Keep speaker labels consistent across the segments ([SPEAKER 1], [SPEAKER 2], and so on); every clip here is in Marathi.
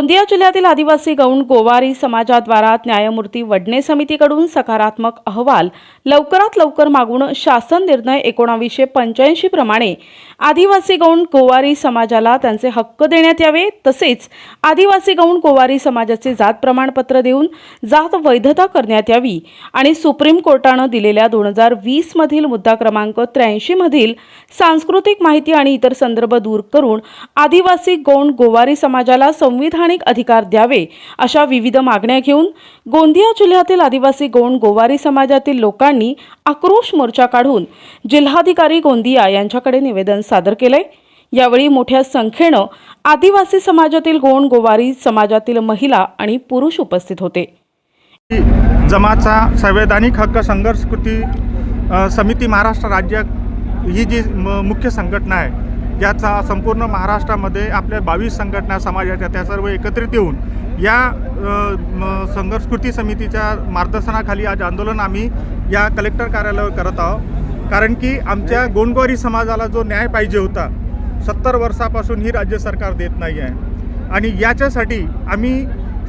[SPEAKER 1] गोंदिया जिल्ह्यातील आदिवासी गौंड गोवारी समाजाद्वारा न्यायमूर्ती वडणे समितीकडून सकारात्मक अहवाल लवकरात लवकर मागून शासन निर्णय एकोणावीसशे पंच्याऐंशी प्रमाणे आदिवासी गौंड गोवारी समाजाला त्यांचे हक्क देण्यात यावे तसेच आदिवासी गौंड गोवारी समाजाचे जात प्रमाणपत्र देऊन जात वैधता करण्यात यावी आणि सुप्रीम कोर्टानं दिलेल्या दोन हजार वीसमधील मुद्दा क्रमांक त्र्याऐंशीमधील सांस्कृतिक माहिती आणि इतर संदर्भ दूर करून आदिवासी गौंड गोवारी समाजाला संविधान संविधानिक अधिकार द्यावे अशा विविध मागण्या घेऊन गोंदिया जिल्ह्यातील आदिवासी गोंड गोवारी समाजातील लोकांनी आक्रोश मोर्चा काढून जिल्हाधिकारी गोंदिया यांच्याकडे निवेदन सादर केलंय. यावेळी मोठ्या संख्येनं आदिवासी समाजातील गोंड गोवारी समाजातील महिला आणि पुरुष उपस्थित होते.
[SPEAKER 2] जमाचा संवैधानिक हक्क संघर्ष कृती समिती महाराष्ट्र राज्य ही जी मुख्य संघटना आहे याचा संपूर्ण महाराष्ट्रामध्ये आपल्या बावीस संघटना समाजाच्या त्या सर्व एकत्रित येऊन या संघर्ष कृती समितीच्या मार्गदर्शनाखाली आज आंदोलन आम्ही या कलेक्टर कार्यालयावर करत आहोत. कारण की आमच्या गोंडगोवारी समाजाला जो न्याय पाहिजे होता सत्तर वर्षापासून ही राज्य सरकार देत नाही आहे. आणि याच्यासाठी आम्ही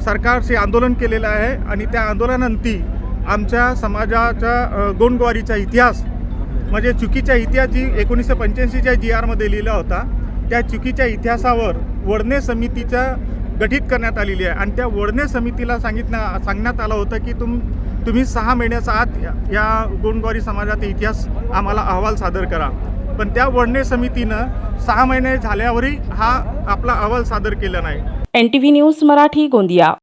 [SPEAKER 2] सरकारशी आंदोलन केलेलं आहे आणि त्या आंदोलनांती आमच्या समाजाच्या गोंडगोवारीचा इतिहास म्हणजे चुकीच्या इतिहास जी एकोणीसशे पंच्याऐंशीच्या जी आरमध्ये लिहिला होता त्या चुकीच्या इतिहासावर वडणे समितीच्या गठीत करण्यात आलेली आहे. आणि त्या वडणे समितीला सांगितण्या सांगण्यात आलं होतं की तुम तुम्ही सहा महिन्याचा आत या- या समाजाचा इतिहास आम्हाला अहवाल सादर करा. पण त्या वडणे समितीनं सहा महिने झाल्यावरही हा आपला अहवाल सादर केला नाही.
[SPEAKER 1] N T V news Marathi Gondia.